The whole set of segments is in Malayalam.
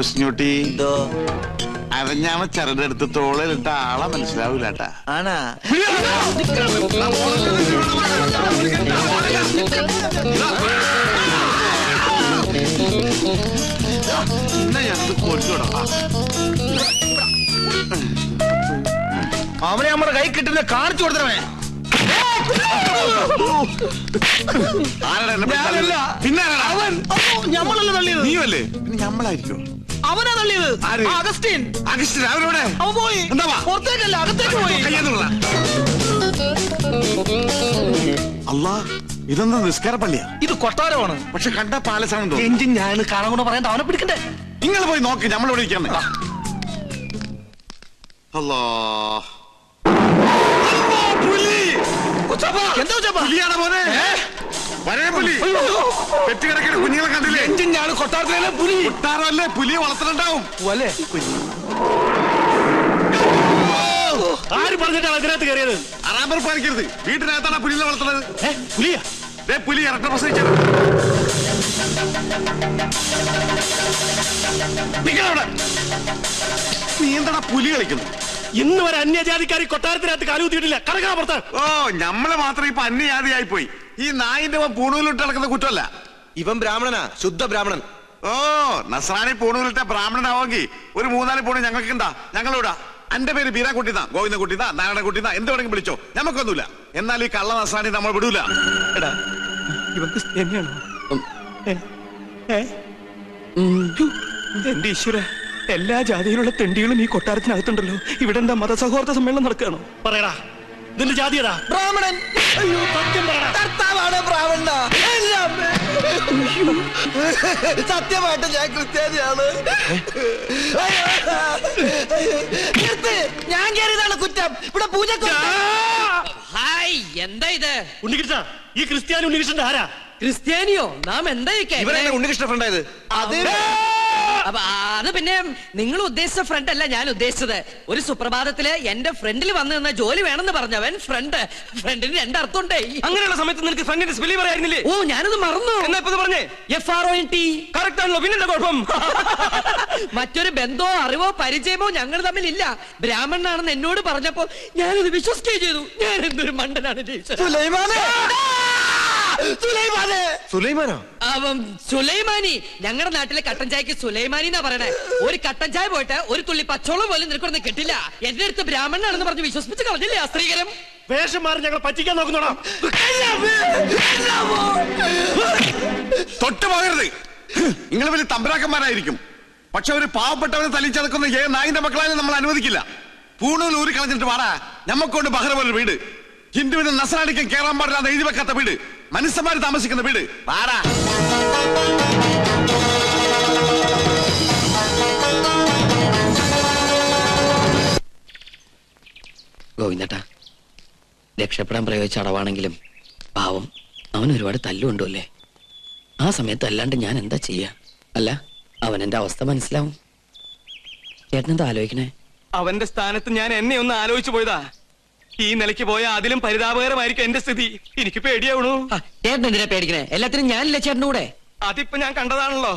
വിഷ്ണുട്ടി അരഞ്ഞാമ ചരടെടുത്ത് തോളിലിട്ട ആളെ മനസ്സിലാവൂലട്ടാ ആണാ? ഇന്ന ഞങ്ങൾക്ക് കൊല്ലൂടാ അവനെ നമ്മുടെ കൈ കിട്ടുന്ന കാണിച്ചു കൊടുത്തവേ ആരാടാ പിന്നെ? അവൻ. ഞമ്മളല്ല തള്ളിയത്? നീയല്ലേ പിന്നെ ഞമ്മളായിരിക്കും. അവനാ തള്ളിയത്? ആര്? അഗസ്റ്റിൻ. അഗസ്റ്റിൻ അവരോടെ അവൻ പോയി. എന്താ വാ? പുറത്തേക്കല്ല അകത്തേക്ക് പോയി. അല്ലാ ഇതെന്താ നിസ്കാര പള്ളിയാ? ഇത് കൊട്ടാരമാണ്. പക്ഷെ കണ്ട പാലസാണെന്ന് തോന്നുന്നു. എഞ്ചിൻ ഞാൻ കാണാൻ കൂടെ പറയാൻ അവനെ പിടിക്കണ്ടേ? നിങ്ങൾ പോയി നോക്ക് നമ്മളിവിടെ ഇരിക്കാൻ അല്ലാ അല്ലാ, പുലി എന്താ ഉച്ചപ്പാ? പുലിയാണോ മോനെ? വരേ പുലി പെറ്റുകിടക്കുന്ന കുഞ്ഞുങ്ങളെ കണ്ടില്ലേ? എഞ്ചിൻ ഞാൻ കൊട്ടാരത്തിലെ പുലി? കുട്ടാറല്ലേ പുലിയെ വളർത്തുന്നുണ്ടാവും അല്ലേ ആര് പറഞ്ഞിട്ടാണ് അതിനകത്ത് കയറിയത്? അറാമ്പർ പാലിക്കരുത്. വീട്ടിനകത്താണ് പുലിയെ വളർത്തുന്നത്. പുലിയാ? പുലി ഇറക്ക പ്രസവിച്ചത്. നിങ്ങളവിടെ? നീ എന്താടാ പുലി കളിക്കുന്നു? ഇന്ന് വരെ അന്യജാതിക്കാരി കൊട്ടാരത്തിനകത്ത് കാലുകുത്തിയിട്ടില്ല. കടക്കാ പുറത്ത്. ഓ നമ്മളെ മാത്രം ഇപ്പൊ അന്യജാതിയായി പോയി ഈ നായിന്റെ പൂണൂലിട്ട് നടക്കുന്ന കുറ്റമല്ല. ഇവൻ ബ്രാഹ്മണനാ ശുദ്ധ ബ്രാഹ്മണൻ. ഓ നസ്രാണി പൂണൂലിട്ട ബ്രാഹ്മണനാവെങ്കിൽ ഒരു മൂന്നാൽ പൂണ് ഞങ്ങൾക്ക് എന്താ ഞങ്ങളൂടാ. എന്റെ പേര് ബീരാക്കുട്ടിന്നാ നാരായണ നാരായണൻകുട്ടിന്നാ എന്ത് വേണമെങ്കിൽ വിളിച്ചോ. നമുക്കൊന്നുമില്ല എന്നാൽ ഈ കള്ള നസ്രാണി നമ്മൾ വിടൂല. എടാ? ഏ? ഹു, എന്റെ ഈശ്വര എല്ലാ ജാതിയിലുള്ള തെണ്ടികളും ഈ കൊട്ടാരത്തിനകത്തുണ്ടല്ലോ. ഇവിടെ എന്താ മതസൗഹാർദ്ദ സമ്മേളനം നടക്കുകയാണോ? പറയടാ ഇതിന്റെ ജാതി ഏതാ? ബ്രാഹ്മണൻ. അയ്യോ സത്യം പറയടാ. കർത്താവാണ് ബ്രാഹ്മണ സത്യമായിട്ട് ഞാൻ ക്രിസ്ത്യാനിയാണ്. ഞാൻ കയറിയതാണ് കുറ്റം. ഇവിടെ പൂജ ഹായ് എന്താ ഇത്? ഉണ്ണികൃഷ്ണ ഈ ക്രിസ്ത്യാനി ഉണ്ണികൃഷ്ണന്റെ ആരാ? ക്രിസ്ത്യാനിയോ? നാം എന്താ ഉണ്ണികൃഷ്ണ ഫ്രണ്ടായത് അത് അപ്പൊ അത് പിന്നെ നിങ്ങൾ ഉദ്ദേശിച്ച ഫ്രണ്ട് അല്ല ഞാൻ ഉദ്ദേശിച്ചത്. ഒരു സുപ്രഭാതത്തിൽ എന്റെ ഫ്രണ്ടിൽ വന്നു നിന്ന ജോലി വേണമെന്ന് പറഞ്ഞവൻ ഫ്രണ്ട് ഫ്രണ്ടിന് രണ്ടർത്ഥമുണ്ടേ അങ്ങനെയുള്ള സമയത്ത് നിനക്ക് ഫ്രണ്ടിന്റെ സ്പെല്ലിംഗ് പറയായിരുന്നില്ലേ ഓ ഞാനത് മറന്നു. എന്നാ ഇപ്പൊ പറഞ്ഞേ? F R O N T correct ആണല്ലോ പിന്നെ കുഴപ്പം? മറ്റൊരു ബന്ധമോ അറിവോ പരിചയമോ ഞങ്ങൾ തമ്മിൽ ഇല്ല. ബ്രാഹ്മണനാണെന്ന് എന്നോട് പറഞ്ഞപ്പോ ഞാനത് വിശ്വസിക്കുകയും ചെയ്തു. ഞാൻ എന്തൊരു മണ്ടനാണ് ടീച്ചർ സുലൈമാനെ. സുലൈമാനെ? സുലൈമാനോ അവൻ സുലൈമാനി. ഞങ്ങളുടെ നാട്ടിലെ കട്ടൻ ചായക്ക് സുലൈമാനി എന്നാ പറയണേ. ഒരു കട്ടൻ ചായ പോയിട്ട് ഒരു തുള്ളി പച്ചോളം പോലും നിനക്കൊന്നും കിട്ടില്ല. എന്റെ അടുത്ത് ബ്രാഹ്മണനാണെന്ന് പറഞ്ഞ് വിശ്വസിപ്പിച്ച് കളഞ്ഞില്ലേ സ്ത്രീകരം? വേഷം മാറി ഞങ്ങൾ പറ്റിക്കാൻ നോക്കുന്നോടാ തൊട്ട് പോകരുത്. നിങ്ങൾ വലിയ തമ്പരാക്കന്മാരായിരിക്കും. പക്ഷെ ഒരു പാവപ്പെട്ടവനെ തലിച്ചടക്കുന്ന ഏ നായിന്റെ മക്കളായാലും നമ്മൾ അനുവദിക്കില്ല. പൂണൂൽ ഊരി കളഞ്ഞിട്ട് വാടാ നമുക്കൊണ്ട് ബഹ്റ പോലൊരു വീട്. ഹിന്ദുവിന് നസറാണിക്കും കേറാൻ പാടില്ലാതെ എഴുതി വെക്കാത്ത വീട്. മനുഷ്യന്മാര് താമസിക്കുന്ന വീട്. പാടാ ഗോവിന്ദട്ടാ രക്ഷപ്പെടാൻ പ്രയോഗിച്ച അടവാണെങ്കിലും പാവം അവൻ ഒരുപാട് തല്ലുണ്ടോ അല്ലേ? ആ സമയത്ത് അല്ലാണ്ട് ഞാൻ എന്താ ചെയ്യാ? അല്ല അവൻ എന്റെ അവസ്ഥ മനസ്സിലാവും. ചേട്ടൻ എന്താ ആലോചിക്കണേ? അവന്റെ സ്ഥാനത്ത് ഞാൻ എന്നെ ഒന്ന് ആലോചിച്ചു പോയതാ. ഈ നിലയ്ക്ക് പോയ അതിലും പരിതാപകരമായിരിക്കും എന്റെ സ്ഥിതി. എനിക്ക് പേടിയാവണു. ചേട്ടനെന്തിനാ ചേട്ടൻ എന്തിനാ പേടിക്കണേ? എല്ലാത്തിനും ഞാനില്ല ചേട്ടന്റെ കൂടെ? അതിപ്പോ ഞാൻ കണ്ടതാണല്ലോ.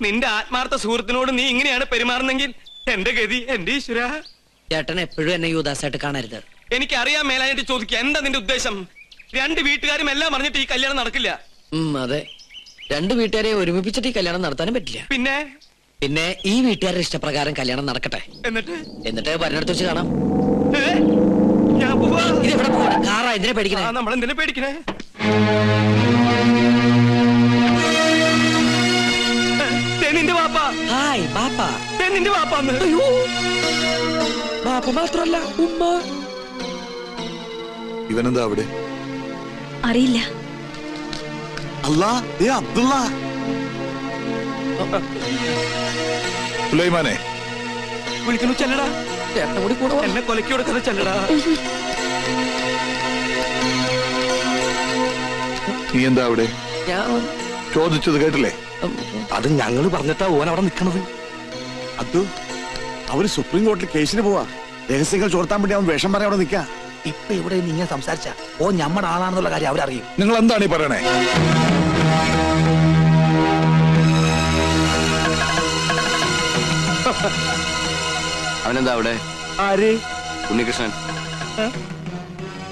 നിന്റെ ആത്മാർത്ഥ സുഹൃത്തിനോട് നീ ഇങ്ങനെയാണ് പെരുമാറുന്നെങ്കിൽ എന്റെ ഗതി എന്റെ ഈശ്വര. ചേട്ടൻ എപ്പോഴും എന്നെ യുവദാസായിട്ട് കാണരുത്. എനിക്ക് എനിക്കറിയാൻ മേലായിട്ട് ചോദിക്കുക എന്താ നിന്റെ ഉദ്ദേശം? രണ്ട് വീട്ടുകാരും എല്ലാം പറഞ്ഞിട്ട് ഈ കല്യാണം നടക്കില്ല. ഉം, അതെ. രണ്ട് വീട്ടുകാരെ ഒരുമിപ്പിച്ചിട്ട് ഈ കല്യാണം നടത്താനും പറ്റില്ല. പിന്നെ? പിന്നെ ഈ വീട്ടുകാരുടെ ഇഷ്ടപ്രകാരം കല്യാണം നടക്കട്ടെ. എന്നിട്ട്? എന്നിട്ട് പറഞ്ഞെടുത്ത് വെച്ച് കാണാം. ഏ? ഞാൻ പോവാ. ഇത് എവിടെ പോകണം കാറാ എന്തിനാ പേടിക്കണേ? എന്തിനാ പേടിക്കണേ? നിന്റെ വാപ്പ. ഹായ് പാപ്പ ദേ നിന്റെ വാപ്പാന്ന്. അയ്യോ. പാപ്പ മാത്രല്ല ഉമ്മ. ഇവനെന്താ അവിടെ? അറിയില്ല. അല്ലാ ഏ അബ്ദുള്ള. സുലൈമാനെ. വിളിക്കുന്നു ചെല്ലടാ. ചേട്ടൻ കൂടി കൂടെ എന്നെ കൊലക്കി കൊടുക്കുന്ന ചെല്ലടാ. നീ എന്താ അവിടെ? ഞാൻ ചോദിച്ചത് കേട്ടില്ലേ? അത് ഞങ്ങൾ പറഞ്ഞിട്ടാ ഓൻ അവിടെ നിക്കണത്. അത് അവർ സുപ്രീം കോടതിയിൽ കേസിന് പോവാ. രഹസ്യങ്ങൾ ചോർത്താൻ വേണ്ടി അവൻ വേഷം പറയാൻ അവിടെ നിൽക്കാ ഇപ്പൊ ഇവിടെ നിങ്ങൾ ഇങ്ങനെ സംസാരിച്ച? ഓ ഞമ്മടെ ആളാണെന്നുള്ള കാര്യം അവരറിയും. നിങ്ങൾ എന്താണ് ഈ പറയണേ? അവനെന്താ അവിടെ? ആര്? ഉണ്ണികൃഷ്ണൻ.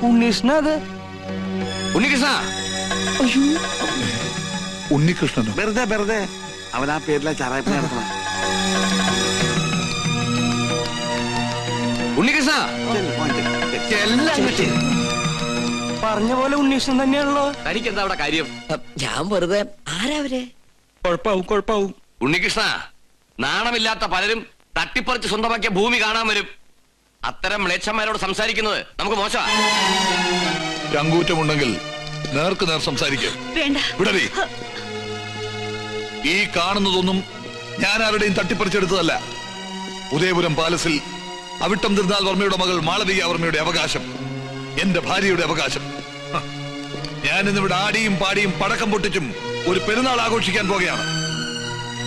ഉണ്ണികൃഷ്ണ അത്? ഉണ്ണികൃഷ്ണ! ഉണ്ണികൃഷ്ണൻ വെറുതെ വെറുതെ. അവൻ ആ പേരിലെ ചാറായ്പ നടത്തണം. ഉണ്ണികൃഷ്ണ! പറഞ്ഞ പോലെ ഉണ്ണീഷ്ണൻ തന്നെയാണല്ലോ. തനിക്ക് എന്താ അവിടെ കാര്യം? ഞാൻ വെറുതെ ആരാ അവരെ? കൊഴപ്പാവും കൊഴപ്പാവും. ഉണ്ണികൃഷ്ണ നാണമില്ലാത്ത പലരും തട്ടിപ്പറിച്ച് സ്വന്തമാക്കിയ ഭൂമി കാണാൻ വരും. അത്തരം മ്ലേച്ഛന്മാരോട് സംസാരിക്കുന്നത് നമുക്ക് മോശമാ. ചങ്കൂറ്റമുണ്ടെങ്കിൽ നേർക്ക് നേർ സംസാരിക്കും. വേണ്ട. ഈ കാണുന്നതൊന്നും ഞാൻ ആരുടെയും തട്ടിപ്പറിച്ചെടുത്തതല്ല. ഉദയപുരം പാലസിൽ അവിട്ടം തിരുനാൾ വർമ്മയുടെ മകൾ മാളവിക വർമ്മയുടെ അവകാശം. എന്റെ ഭാര്യയുടെ അവകാശം. ഞാൻ ഇന്നിവിടെ ആടിയും പാടിയും പടക്കം പൊട്ടിച്ചും ഒരു പെരുന്നാൾ ആഘോഷിക്കാൻ പോകുകയാണ്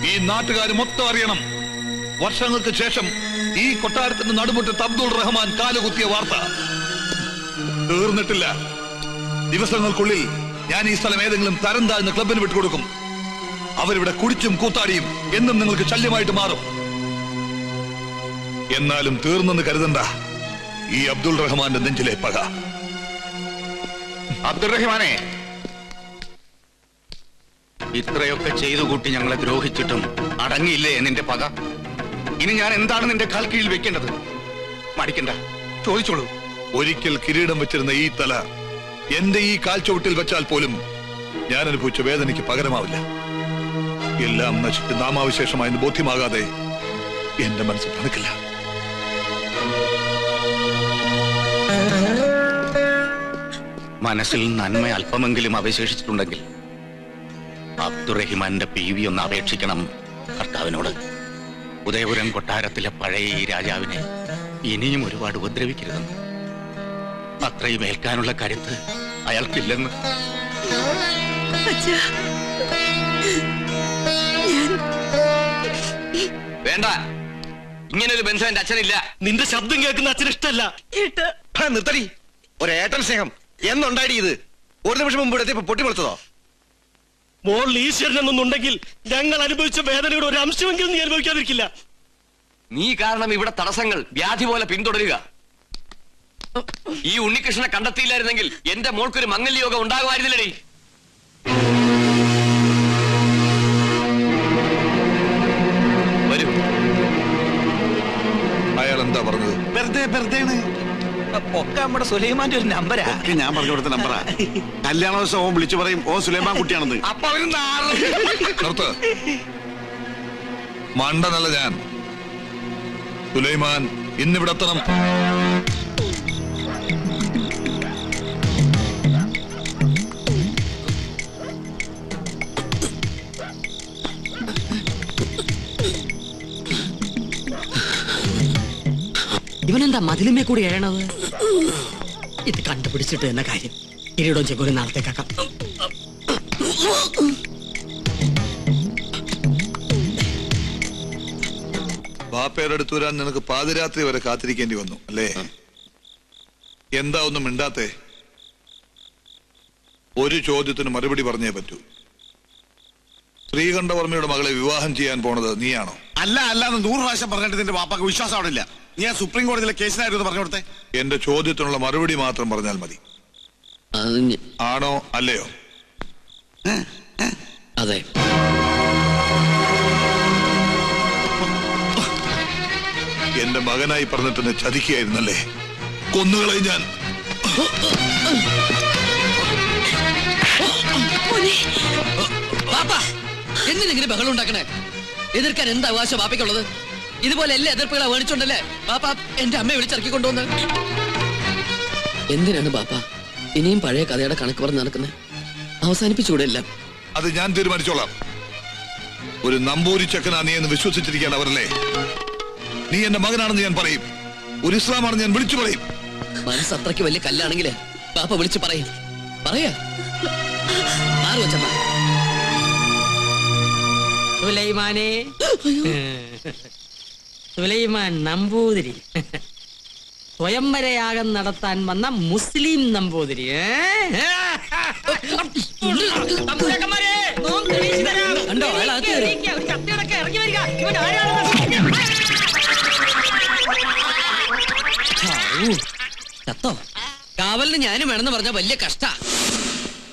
ഈ നാട്ടുകാർ മൊത്തം അറിയണം. വർഷങ്ങൾക്ക് ശേഷം ഈ കൊട്ടാരത്തിന്റെ നടുമുറ്റത്ത് അബ്ദുൾ റഹ്മാൻ കാലുകുത്തിയ വാർത്ത. തീർന്നിട്ടില്ല. ദിവസങ്ങൾക്കുള്ളിൽ ഞാൻ ഈ സ്ഥലം ഏതെങ്കിലും തരം താഴ്ന്ന ക്ലബിന് വിട്ടുകൊടുക്കും. അവരിവിടെ കുടിച്ചും കൂത്താടിയും എന്നും നിങ്ങൾക്ക് ശല്യമായിട്ട് മാറും. എന്നാലും തീർന്നെന്ന് കരുതണ്ട. ഈ അബ്ദുൾ റഹ്മാന്റെ നെഞ്ചിലെ പക. അബ്ദുൾ റഹ്മാനെ ഇത്രയൊക്കെ ചെയ്തു കൂട്ടി ഞങ്ങളെ ദ്രോഹിച്ചിട്ടും അടങ്ങിയില്ലേ നിന്റെ പക? ഇനി ഞാൻ എന്താണ് നിന്റെ കാൽ കീഴിൽ വെക്കേണ്ടത്? മടിക്കണ്ട. ചോദിച്ചോളൂ. ഒരിക്കൽ കിരീടം വെച്ചിരുന്ന ഈ തല എന്റെ ഈ കാൽ ചുവട്ടിൽ വെച്ചാൽ പോലും ഞാൻ അനുഭവിച്ച വേദനയ്ക്ക് പകരമാവില്ല. എല്ലാം നശിച്ച് നാമാവിശേഷമായെന്ന് ബോധ്യമാകാതെ എന്റെ മനസ്സ് തണുക്കില്ല. മനസ്സിൽ നന്മ അല്പമെങ്കിലും അവശേഷിച്ചിട്ടുണ്ടെങ്കിൽ അബ്ദുറഹിമാന്റെ പി വി ഒന്ന് അപേക്ഷിക്കണം കർത്താവിനോട്. ഉദയപുരം കൊട്ടാരത്തിലെ പഴയ ഈ രാജാവിനെ ഇനിയും ഒരുപാട് ഉപദ്രവിക്കരുതെന്ന്. അത്രയും ഏൽക്കാനുള്ള കരുത്ത് അയാൾക്കില്ലെന്ന്. അച്ഛാ. വേണ്ട. ഇങ്ങനെ ഒരു ബന്ധം എന്റെ അച്ഛനില്ല. നിന്റെ ശബ്ദം കേൾക്കുന്ന അച്ഛൻ ഇഷ്ടല്ല നിർത്തടി. ഒരേട്ടൻ സ്നേഹം. എന്നുണ്ടായി ഇത്. ഒരു നിമിഷം മുമ്പ് ഇവിടെ പൊട്ടി പൊളിച്ചതോ മോൾ ഈശ്വരൻ എന്നൊന്നുണ്ടെങ്കിൽ ഞങ്ങൾ അനുഭവിച്ച വേദനയുടെ ഒരു അംശമെങ്കിലും നീ അനുഭവിക്കാതിരിക്കില്ല. നീ കാരണം ഇവിടെ തടസ്സങ്ങൾ വ്യാധി പോലെ പിന്തുടരുക. ഈ ഉണ്ണികൃഷ്ണനെ കണ്ടെത്തിയില്ലായിരുന്നെങ്കിൽ എന്റെ മോൾക്കൊരു മംഗല്യോഗം ഉണ്ടാകുമായിരുന്നില്ലടി. വരൂ. അയാൾ എന്താ പറഞ്ഞത്? വെറുതെ വെറുതെ ഒക്കെ നമ്മുടെ സുലൈമാന്റെ ഒരു നമ്പരാ. ഒക്കെ ഞാൻ പറഞ്ഞു കൊടുത്ത നമ്പറാ. കല്യാണ ദിവസം ഓൻ വിളിച്ചു പറയും ഓ സുലൈമാൻ കുട്ടിയാണെന്ന്. അപ്പൊ അവർ നാളെ നിർത്ത്. മണ്ടനല്ല ഞാൻ. സുലൈമാൻ ഇന്നിവിടെ എത്തണം ഇവനെന്താ മതിലുമേ കൂടി എഴണത് ഇത് കണ്ടുപിടിച്ചിട്ട് എന്ന കാര്യം. ഇരുടോ ചെക്കോലും നാളത്തേക്കാക്കാം ബാപ്പയുടെ അടുത്ത് വരാൻ നിനക്ക് പാതിരാത്രി വരെ കാത്തിരിക്കേണ്ടി വന്നു അല്ലേ? എന്താ ഒന്നും മിണ്ടാത്തേ? ഒരു ചോദ്യത്തിന് മറുപടി പറഞ്ഞേ പറ്റൂ. ശ്രീകണ്ഠവർമ്മയുടെ മകളെ വിവാഹം ചെയ്യാൻ പോണത് നീയാണോ? അല്ല അല്ല എന്ന് നൂറ് പ്രാവശ്യം പറഞ്ഞിട്ട് നിന്റെ ബാപ്പാക്ക് വിശ്വാസം അവിടെ ഇല്ല നീ ആ സുപ്രീം കോടതിയിലെ കേസിനായിരുന്നു പറഞ്ഞു കൊടുത്തേ. എന്റെ ചോദ്യത്തിനുള്ള മറുപടി മാത്രം പറഞ്ഞാൽ മതി. ആണോ അല്ലയോ? അതെ. എന്റെ മകനായി പറഞ്ഞിട്ട് എന്നെ ചതിക്കുകയായിരുന്നല്ലേ? കൊന്നുകളെ ഞാൻ. എന്തിനെങ്കിലും ബഹളം ഉണ്ടാക്കണേ? എതിർക്കാൻ എന്താ അവകാശം പാപ്പയ്ക്കുള്ളത് ഇതുപോലെ എല്ലാ എതിർപ്പുകളെ വേണിച്ചുണ്ടല്ലേ ബാപ്പ എന്റെ അമ്മയെ വിളിച്ചിറക്കി കൊണ്ടുവന്ന്? എന്തിനാണ് ബാപ്പ ഇനിയും പഴയ കഥയുടെ കണക്ക് പറഞ്ഞ് നടക്കുന്നത് അവസാനിപ്പിച്ചുകൂടെ എല്ലാം. അത് ഞാൻ തീരുമാനിച്ചോളാം. ഒരു നമ്പൂരി ചെക്കനാ നീ എന്ന് വിശ്വസിച്ചിരിക്കുകയാണ് അവരല്ലേ? നീ എന്റെ മകനാണെന്ന് ഞാൻ പറയും. ഒരു ഇസ്ലാമാണെന്ന് ഞാൻ വിളിച്ചു പറയും. മനസ്സ് അത്രയ്ക്ക് വലിയ കല്ലാണെങ്കിൽ ബാപ്പ വിളിച്ചു പറയും. പറയാ. വെച്ചമ്മ. സുലൈമാനെ. സുലൈമാൻ നമ്പൂതിരി. സ്വയംവരയാഗം നടത്താൻ വന്ന മുസ്ലിം നമ്പൂതിരി. ചത്തോ? കാവലിന് ഞാനും വേണമെന്ന് പറഞ്ഞ വലിയ കഷ്ട.